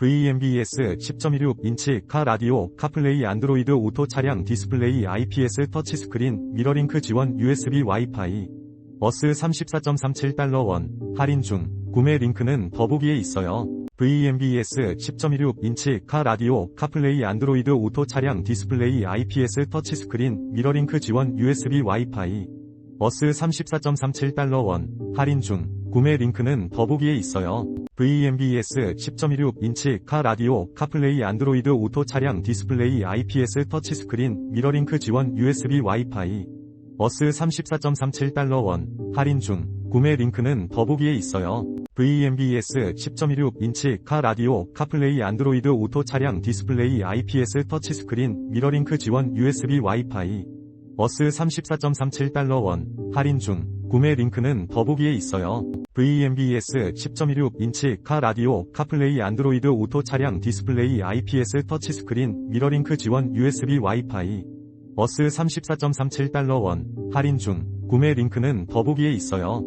VMBS 10.16인치 카 라디오, 카플레이 안드로이드 오토 차량 디스플레이 IPS 터치스크린, 미러링크 지원 USB 와이파이. 어스 34.37달러 원, 할인 중. 구매 링크는 더보기에 있어요. VMBS 10.16인치 카 라디오, 카플레이 안드로이드 오토 차량 디스플레이 IPS 터치스크린, 미러링크 지원 USB 와이파이. 어스 34.37달러 원, 할인 중. 구매 링크는 더보기에 있어요. VMBS 10.16인치 카 라디오, 카플레이 안드로이드 오토 차량 디스플레이 IPS 터치스크린, 미러링크 지원 USB 와이파이. 어스 34.37달러 원, 할인 중. 구매 링크는 더보기에 있어요. VMBS 10.16인치 카 라디오, 카플레이 안드로이드 오토 차량 디스플레이 IPS 터치스크린, 미러링크 지원 USB 와이파이. 어스 34.37달러 원, 할인 중. 구매 링크는 더보기에 있어요. VMBS 10.16인치 카 라디오, 카플레이 안드로이드 오토 차량 디스플레이 IPS 터치스크린, 미러링크 지원 USB 와이파이. 어스 34.37달러 원, 할인 중. 구매 링크는 더보기에 있어요.